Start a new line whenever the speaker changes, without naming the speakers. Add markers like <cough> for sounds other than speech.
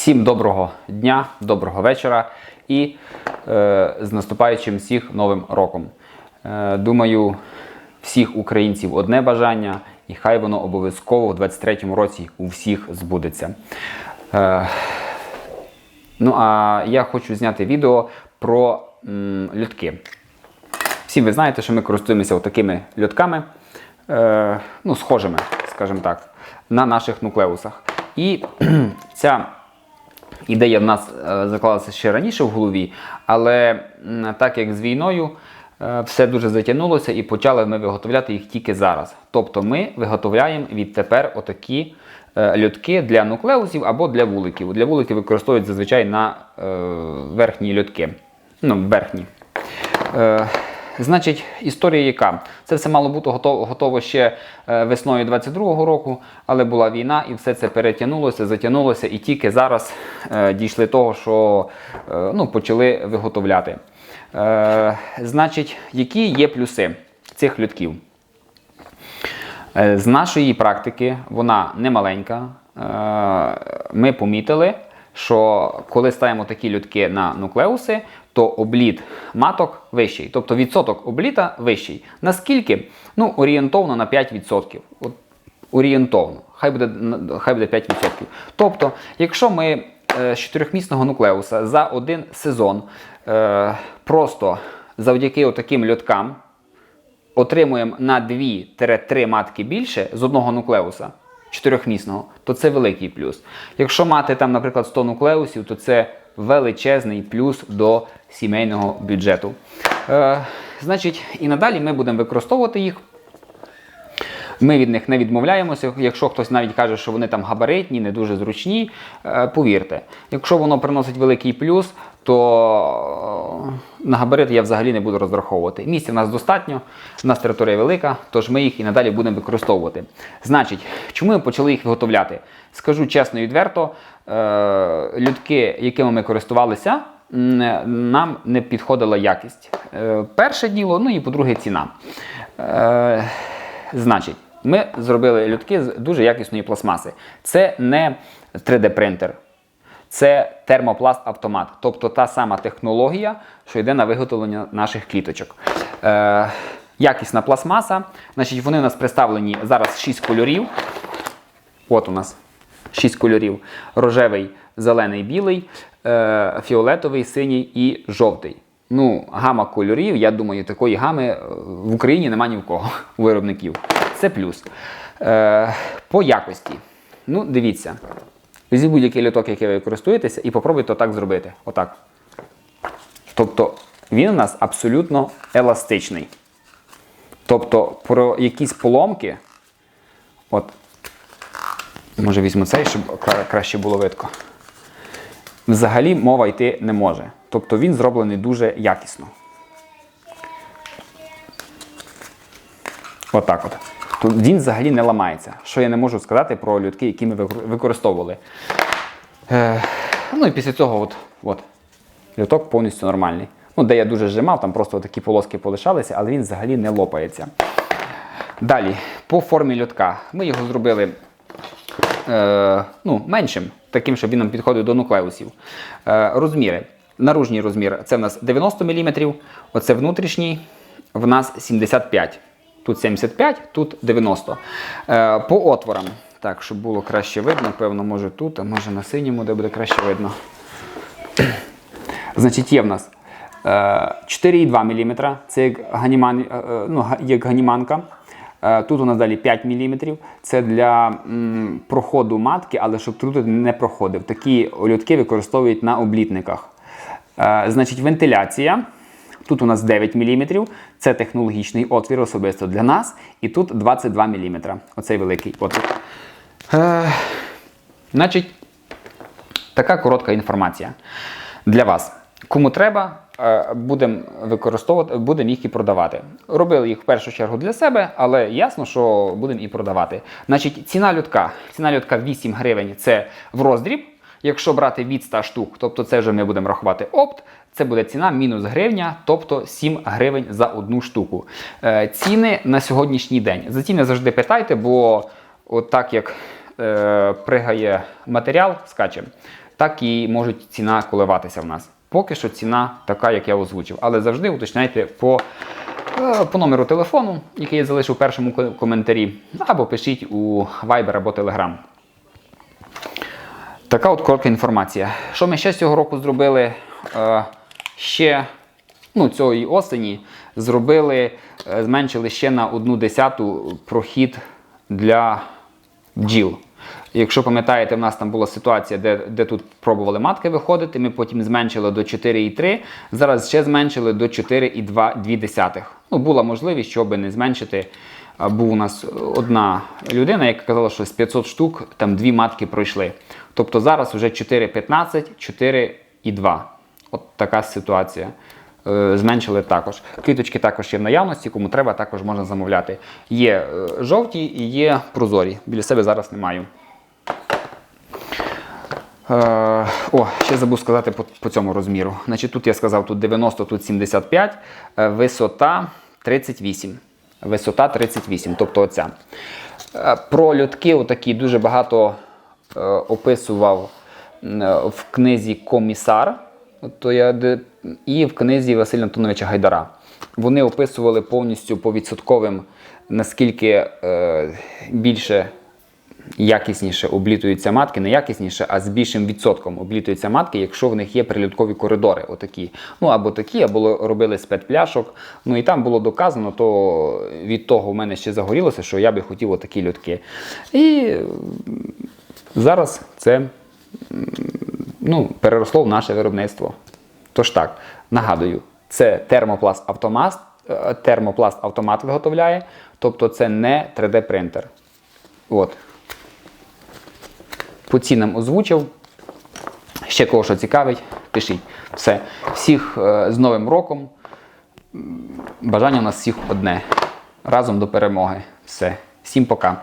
Всім доброго дня, доброго вечора і е, з наступаючим всіх новим роком. Е, думаю, всіх українців одне бажання, і хай воно обов'язково в 23-му році у всіх збудеться. Е, ну а я хочу зняти відео про м, льотки. Всі ви знаєте, що ми користуємося такими льотками, е, ну, схожими, скажімо так, на наших нуклеусах. І <clears throat> ця ідея в нас е, заклалася ще раніше в голові, але так як з війною е, все дуже затягнулося і почали ми виготовляти їх тільки зараз. Тобто ми виготовляємо відтепер отакі е, льотки для нуклеусів або для вуликів. Для вуликів використовують зазвичай на верхні льотки. Ну, верхні. Значить, історія яка? Це все мало бути готово, готово ще е, весною 22-го року, але була війна і все це перетягнулося, затягнулося, і тільки зараз е, дійшли того, що е, ну, почали виготовляти. Е, значить, які є плюси цих льотків? Е, З нашої практики вона не маленька. Ми помітили, що коли ставимо такі льотки на нуклеуси, то обліт маток вищий, тобто відсоток обліта вищий. Наскільки? Ну, орієнтовно на 5%. От, орієнтовно. Хай буде, хай буде 5%. Тобто, якщо ми е, з чотирьохмісного нуклеуса за один сезон е, просто завдяки таким льоткам отримуємо на 2-3 матки більше з одного нуклеуса чотирьохмісного, то це великий плюс. Якщо мати там, наприклад, 100 нуклеусів, то це величезний плюс до сімейного бюджету. Е, значить, і надалі ми будемо використовувати їх. Ми від них не відмовляємося. Якщо хтось навіть каже, що вони там габаритні, не дуже зручні, е, повірте, якщо воно приносить великий плюс, то е, на габарит я взагалі не буду розраховувати. Місця в нас достатньо, у нас територія велика, тож ми їх і надалі будемо використовувати. Значить, чому ми почали їх виготовляти? Скажу чесно і відверто, е, людки, якими ми користувалися, нам не підходила якість. Перше діло, ну і по-друге, ціна. Значить, ми зробили льотки з дуже якісної пластмаси. Це не 3D-принтер, це термопласт автомат, тобто та сама технологія, що йде на виготовлення наших кліточок. Е, якісна пластмаса. Значить, вони у нас представлені зараз 6 кольорів. От у нас 6 кольорів: рожевий, зелений, білий, е, фіолетовий, синій і жовтий. Ну, гама кольорів, я думаю, такої гами е, в Україні нема ні в кого <laughs> виробників. Це плюс. Е, по якості. Ну, дивіться. Візьміть будь-який літок, який ви користуєтеся, і попробуйте отак зробити. Отак. Тобто він у нас абсолютно еластичний. Тобто, про якісь поломки, от, може візьму цей, щоб краще було видко. Взагалі мова йти не може. Тобто він зроблений дуже якісно. Отак от. Тут він взагалі не ламається. Що я не можу сказати про льотки, які ми використовували. Е, ну і після цього от, от, льоток повністю нормальний. Ну, де я дуже зжимав, там просто такі полоски полишалися, але він взагалі не лопається. Далі, по формі льотка. Ми його зробили е, ну, меншим, таким, щоб він нам підходив до нуклеусів. Е, розміри. Наружній розмір це в нас 90 мм, оце внутрішній, в нас 75 Тут 75, тут 90. Е, по отворам. Так, щоб було краще видно, певно, може тут, а може на синьому, де буде краще видно. <clears throat> Значить, є в нас е, 4,2 мм, це як, ганіман, е, е, ну, як ганіманка. Е, Тут у нас далі 5 мм. Це для м, проходу матки, але щоб тут не проходив. Такі льотки використовують на облітниках. Е, Значить, вентиляція. Тут у нас 9 мм. Це технологічний отвір особисто для нас. І тут 22 мм. Оцей великий отвір. Е, Значить, така коротка інформація для вас. Кому треба, е, будемо використовувати, будемо їх і продавати. Робили їх в першу чергу для себе, але ясно, що будемо і продавати. Значить, ціна лютка. Ціна лютка 8 гривень це в роздріб. Якщо брати від 100 штук, тобто це вже ми будемо рахувати опт, це буде ціна мінус гривня, тобто 7 гривень за одну штуку. Е, ціни на сьогоднішній день. За ціни завжди питайте, бо от так як е, пригає матеріал, скаче, так і може ціна коливатися в нас. Поки що ціна така, як я озвучив. Але завжди уточняйте по, е, по номеру телефону, який я залишив у першому коментарі, або пишіть у Viber або Telegram. Така от коротка інформація. Що ми ще з цього року зробили? Е, ще ну, цієї осені зробили, е, зменшили ще на одну десяту прохід для бджіл. Якщо пам'ятаєте, в нас там була ситуація, де, де тут пробували матки виходити, ми потім зменшили до 4,3, зараз ще зменшили до 4,2. Ну, була можливість, щоб не зменшити. Був у нас одна людина, яка казала, що з 500 штук там дві матки пройшли. Тобто зараз вже 4,15, 4,2. От така ситуація. Е, Зменшили також. Квіточки також є в наявності, кому треба, також можна замовляти. Є е, жовті і є прозорі. Біля себе зараз не маю. Е, О, ще забув сказати по, по цьому розміру. Значить, тут я сказав, тут 90, тут 75, е, висота 38. Висота 38, тобто оця. Про льотки отакі дуже багато описував в книзі Комісар. То я, і в книзі Василя Антоновича Гайдара. Вони описували повністю по відсотковим, наскільки е, більше якісніше облітуються матки, не якісніше, а з більшим відсотком облітуються матки, якщо в них є прильоткові коридори, отакі. Ну або такі, або робили з п'ятпляшок. Ну і там було доказано, то від того в мене ще загорілося, що я би хотів отакі льотки. І зараз це ну, переросло в наше виробництво. Тож так, нагадую, це термопласт автомат, е, термопласт автомат виготовляє, тобто це не 3D принтер. От. По цінам озвучив. Ще кого що цікавить, пишіть. Все. Всіх е, з Новим роком. Бажання у нас всіх одне. Разом до перемоги. Все. Всім пока.